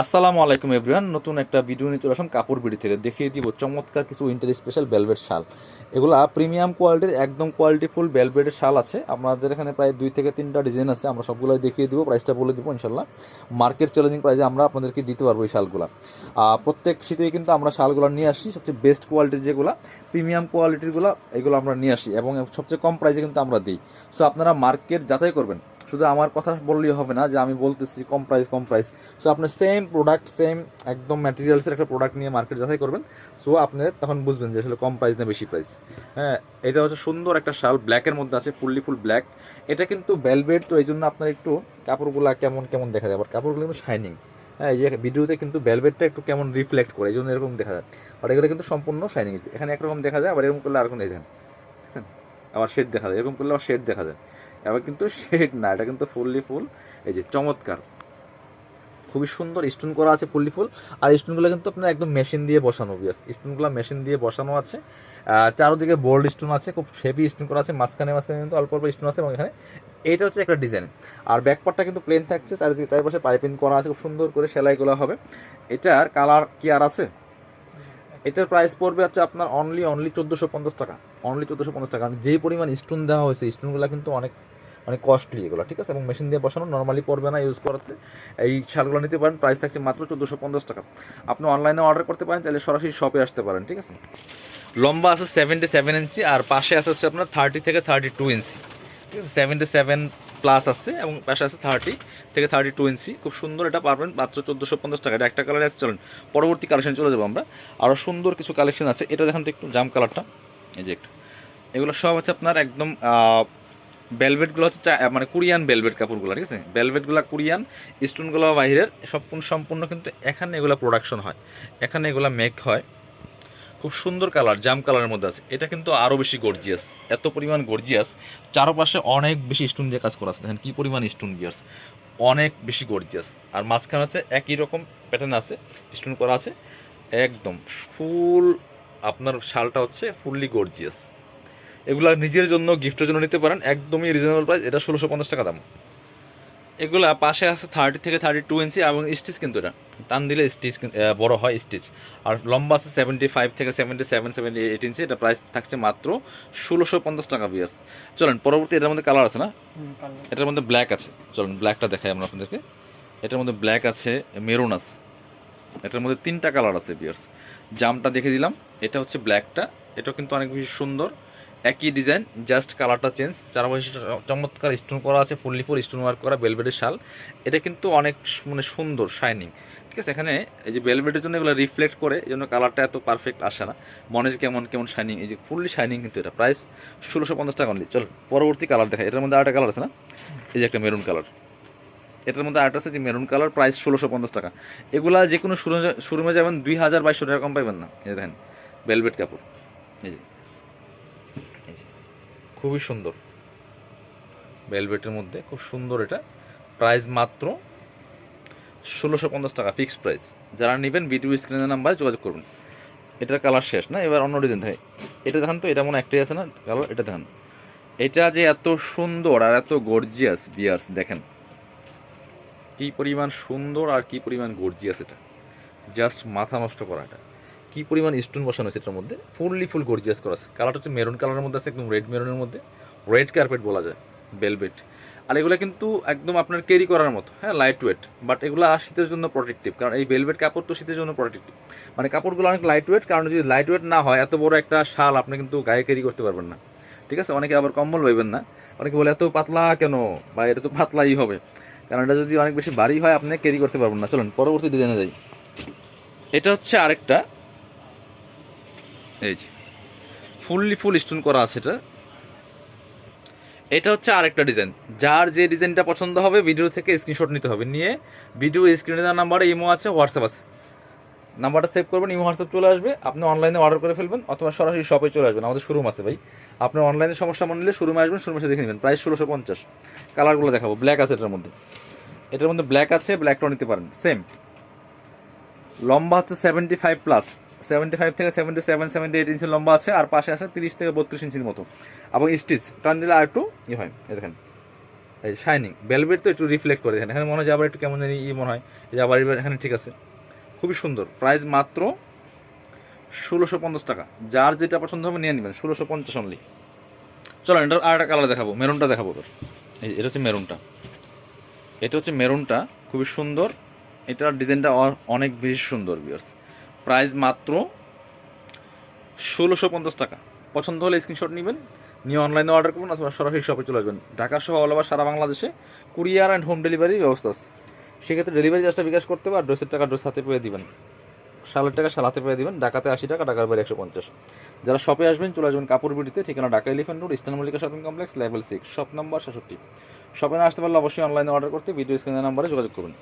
আসসালামু আলাইকুম এভরিওয়ান। নতুন একটা ভিডিও নিয়ে চলে আসলাম কাপড় বিড়ি থেকে। দেখিয়ে দিব চমৎকার কিছু উইন্টার স্পেশাল বেলভেট শাল। এগুলো প্রিমিয়াম কোয়ালিটির একদম কোয়ালিটিফুল বেলভেটের শাল আছে। আমাদের এখানে প্রায় দুই থেকে তিনটা ডিজাইন আছে। আমরা সবগুলো দেখিয়ে দিব প্রাইসটা বলে দিব ইনশাল্লাহ। মার্কেট চ্যালেঞ্জিং প্রাইসে আমরা আপনাদেরকে দিতে পারব এই শালগুলো। প্রত্যেক শীতেই কিন্তু আমরা শালগুলো নিয়ে আসি। সবচেয়ে বেস্ট কোয়ালিটির যেগুলো প্রিমিয়াম কোয়ালিটিরগুলো এগুলো আমরা নিয়ে আসি। এবং সবচেয়ে কম প্রাইসে কিন্তু আমরা দিই। সো আপনারা মার্কেট যাচাই করবেন। শুধু আমার কথা বললেই হবে না যে আমি বলতেছি কম প্রাইস কম প্রাইস সো আপনি সেম প্রোডাক্ট সেম একদম ম্যাটেরিয়ালসের একটা প্রোডাক্ট নিয়ে মার্কেট যাচাই করবেন। সো আপনি তখন বুঝবেন যে আসলে কম প্রাইস না বেশি প্রাইস হ্যাঁ এটা হচ্ছে সুন্দর একটা শাল ব্ল্যাকের মধ্যে আছে ফুললি ফুল ব্ল্যাক এটা কিন্তু ভেলভেট তো এই জন্য আপনার একটু কাপড়গুলো কেমন কেমন দেখা যায়। বাট কাপড়গুলো কিন্তু শাইনিং হ্যাঁ এই যে ভিডিওতে কিন্তু ভেলভেটটা একটু কেমন রিফ্লেক্ট করে এই জন্য এরকম দেখা যায়। আর এগুলো কিন্তু সম্পূর্ণ শাইনিং এখানে একরকম দেখা যায়, আবার এরকম করলে আরেকম এই দেখেন। আবার শেড দেখা যায়, এরকম করলে আবার শেড দেখা যায়। এবার কিন্তু শেড না, এটা কিন্তু ফুললি ফুল, এই যে চমৎকার। খুবই সুন্দর স্টোন করা আছে ফুললি ফুল, আর স্টোনগুলো কিন্তু আপনার একদম মেশিন দিয়ে বসানো বিয়াস স্টোনগুলো মেশিন দিয়ে বসানো আছে। চারোদিকে বোল্ড স্টোন আছে, খুব হেভি স্টোন করা আছে, মাঝখানে মাঝখানে কিন্তু অল্প অল্প স্টোন আছে এবং এখানে এটা হচ্ছে একটা ডিজাইন আর ব্যাকপার্টটা কিন্তু প্লেন থাকছে, চারিদিকে চার পাশে পাইপিং করা আছে, খুব সুন্দর করে সেলাই করা হবে। এটার কালার কি আর আছে? এটার প্রাইস পড়বে হচ্ছে আপনার অনলি অনলি চোদ্দোশো পঞ্চাশ টাকা অনলি চোদ্দোশো পঞ্চাশ টাকা। যেই পরিমাণ স্টোন দেওয়া হয়েছে স্টোনগুলো কিন্তু অনেক অনেক কস্টলি এগুলো ঠিক আছে? এবং মেশিন দিয়ে বসানো নর্মালি পড়বে না ইউজ করতে। এই শালগুলো নিতে পারেন প্রাইস থাকছে মাত্র চোদ্দোশো পঞ্চাশ টাকা। আপনি অনলাইনে অর্ডার করতে পারেন তাহলে সরাসরি শপে আসতে পারেন, ঠিক আছে? লম্বা আছে সেভেন্টি সেভেন ইঞ্চি আর পাশে আছে হচ্ছে আপনার থার্টি থেকে থার্টি টু ইঞ্চি ঠিক আছে? সেভেন্টি সেভেন প্লাস আছে, এবং পাশে আছে থার্টি থেকে থার্টি টু ইঞ্চি খুব সুন্দর এটা পারবেন, মাত্র চোদ্দোশো পঞ্চাশ টাকা। এটা একটা কালার চলেন। পরবর্তী কালেকশন চলে যাব আমরা। আরও সুন্দর কিছু কালেকশন আছে। এটা দেখেন তো একটু জাম কালারটা এই যে একটু। এগুলো সব হচ্ছে আপনার একদম বেলভেটগুলো হচ্ছে মানে কোরিয়ান বেলভেট কাপড়গুলো, ঠিক আছে? বেলভেটগুলো কোরিয়ান স্টোনগুলো বাইরের, সম্পূর্ণ সম্পূর্ণ কিন্তু এখানে এগুলো প্রোডাকশন হয়। এখানে এগুলো মেক হয়। খুব সুন্দর কালার জাম কালারের মধ্যে আছে। এটা কিন্তু আরও বেশি গর্জিয়াস এত পরিমাণ গর্জিয়াস চারপাশে অনেক বেশি স্টোন দিয়ে কাজ করা আছে। দেখেন কী পরিমাণ স্টোন বিয়ার্স অনেক বেশি গর্জিয়াস আর মাঝখানে আছে একই রকম প্যাটার্ন আছে স্টোন করা আছে। একদম ফুল আপনার শালটা হচ্ছে ফুললি গর্জিয়াস এগুলা নিজের জন্য গিফটের জন্য নিতে পারেন। একদমই রিজনেবল প্রাইস এটা ষোলোশো পঞ্চাশ টাকা দাম। এগুলা পাশে আছে থার্টি থেকে থার্টি টু ইঞ্চি এবং স্টিচ কিন্তু এটা। টান দিলে স্টিচ বড় হয় স্টিচ আর লম্বা আছে সেভেন্টি ফাইভ থেকে seventy seven seventy eight inch এটা প্রাইস থাকছে মাত্র ষোলোশো পঞ্চাশ টাকা বিয়াস চলেন পরবর্তী এটার মধ্যে কালার আছে না? এটার মধ্যে ব্ল্যাক আছে। চলুন ব্ল্যাকটা দেখাই আমরা আপনাদেরকে। এটার মধ্যে ব্ল্যাক আছে মেরুন আছে। এটার মধ্যে তিনটা কালার আছে বিয়ার্স জামটা দেখে দিলাম। এটা হচ্ছে ব্ল্যাকটা এটাও কিন্তু অনেক বেশি সুন্দর। একই ডিজাইন জাস্ট কালারটা চেঞ্জ চারপাশে চমৎকার স্টোন করা আছে ফুললি ফুল স্টোন ওয়ার্ক করা বেলভেটের শাল। এটা কিন্তু অনেক মানে সুন্দর শাইনিং ঠিক আছে, এখানে এই যে বেলভেটের জন্য এগুলো রিফ্লেক্ট করে, এই জন্য কালারটা এত পারফেক্ট আসে না। মনে যে কেমন কেমন শাইনিং এই যে ফুললি শাইনিং কিন্তু এটা। প্রাইস ষোলোশো পঞ্চাশ টাকা অনলি চল পরবর্তী কালার দেখা এটার মধ্যে আরেকটা কালার আছে না? এই যে একটা মেরুন কালার এটার মধ্যে আরেকটা আছে যে মেরুন কালার প্রাইস ষোলোশো পঞ্চাশ টাকা। এগুলা যে কোনো শুরু শোরুমে যাবেন, দুই হাজার বাইশশো টাকা কম পাইবেন না। এই দেখেন বেলভেট কাপড়। এই যে খুবই সুন্দর। ভেলভেটের মধ্যে খুব সুন্দর এটা। প্রাইস মাত্র ষোলোশো পঞ্চাশ টাকা ফিক্সড প্রাইস যারা নেবেন ভিডিও স্ক্রিনের নাম্বারে যোগাযোগ করবেন। এটার কালার শেষ না, এবার অন্য ডিজাইন থাকে এটা দেখেন তো, এটা মনে একটাই আছে না কালার এটা দেখেন। এটা যে এত সুন্দর আর এত গর্জিয়াস বিয়ার্স দেখেন। কি পরিমাণ সুন্দর আর কি পরিমাণ গর্জিয়াস এটা। জাস্ট মাথা নষ্ট করা এটা। কি পরিমাণ স্টোন বসানো আছে এটার মধ্যে? ফুললি ফুল গর্জিয়াস করা আছে। কালারটা হচ্ছে মেরুন কালারের মধ্যে আছে, একদম রেড মেরুনের মধ্যে। রেড কার্পেট বলা যায় বেলভেট আর এগুলো কিন্তু একদম আপনার ক্যারি করার মতো হ্যাঁ লাইট ওয়েট বাট এগুলো শীতের জন্য প্রোটেক্টিভ কারণ এই বেলভেট কাপড় তো শীতের জন্য প্রোটেক্টিভ মানে কাপড়গুলো অনেক লাইট ওয়েট কারণ যদি লাইট ওয়েট না হয়, এত বড় একটা শাল আপনি কিন্তু গায়ে ক্যারি করতে পারবেন না। ঠিক আছে? অনেকে আবার কম্বল পাইবেন না। অনেকে বলে, এত পাতলা কেন? বা, এটা তো পাতলাই হবে। কারণ এটা যদি অনেক বেশি ভারী হয়, আপনি ক্যারি করতে পারবেন না। চলুন, পরবর্তী ডিজাইনে যাই। এটা হচ্ছে আরেকটা এই যে ফুললি ফুল স্টোন করা আছে এটা। এটা হচ্ছে আরেকটা ডিজাইন যার যে ডিজাইনটা পছন্দ হবে ভিডিও থেকে স্ক্রিনশট নিতে হবে। নিয়ে ভিডিও স্ক্রিনে দেওয়ার নাম্বারে ইমো আছে হোয়াটসঅ্যাপ আছে। নাম্বারটা সেভ করবেন, ইমো হোয়াটসঅ্যাপ চলে আসবে। আপনি অনলাইনে অর্ডার করে ফেলবেন, অথবা সরাসরি শপে চলে আসবেন। আমাদের শোরুম আছে ভাই। আপনি অনলাইনে সমস্যা মনে নিলে শোরুমে আসবেন শোরুমে দেখে নেবেন। প্রাইস ষোলোশো পঞ্চাশ। কালারগুলো দেখাবো। ব্ল্যাক আছে এটার মধ্যে। এটার মধ্যে ব্ল্যাক আছে ব্ল্যাকটাও নিতে পারেন। সেম লম্বা হচ্ছে seventy five plus seventy five থেকে seventy seven seventy eight inch লম্বা আছে, আর পাশে আছে তিরিশ থেকে বত্রিশ ইঞ্চির মতো। এবং স্টিচ টান দিলে আর একটু ই হয়। এই দেখেন, এই শাইনিং ভেলভেট তো একটু রিফ্লেক্ট করে এখানে এখানে মনে হয় যে আবার একটু কেমন জানি ই মনে হয় যে আবার এখানে ঠিক আছে। খুবই সুন্দর। প্রাইস মাত্র ষোলোশো পঞ্চাশ টাকা। যার যেটা পছন্দ হবে নিয়ে নেবেন, ষোলোশো পঞ্চাশ অনলি চলো এটা আর একটা কালার দেখাবো, মেরুনটা দেখাবো এবার। এই, এটা হচ্ছে মেরুনটা। এটা হচ্ছে মেরুনটা, খুবই সুন্দর। এটার ডিজাইনটা অনেক বেশি সুন্দর বিয়ার্স প্রাইস মাত্র ষোলোশো পঞ্চাশ টাকা। পছন্দ হলে স্ক্রিনশট নেবেন, নিয়ে অনলাইনে অর্ডার করবেন অথবা সরাসরি শপে চলে আসবেন। ঢাকা সহ অল ওভার সারা বাংলাদেশে কুরিয়ার অ্যান্ড হোম ডেলিভারি ব্যবস্থা আছে। সেক্ষেত্রে ডেলিভারি চার্জটা বিকাশ করতে হবে আর ড্রেসের টাকা ড্রেস হাতে পেয়ে দিবেন। শালের টাকা শাল হাতে পেয়ে দিবেন, ঢাকাতে আশি টাকা, ঢাকার বাইরে একশো পঞ্চাশ। যারা শপে আসবেন, চলে আসবেন কাপড় বিড়িতে ঠিকানা Dhaka elephant road eastern Mallika shopping complex level six shop number সাতষট্টি শপে আসতে পারলে অবশ্যই অনলাইনে অর্ডার করতে ভিডিও স্ক্রিনের নাম্বারে যোগাযোগ করুন।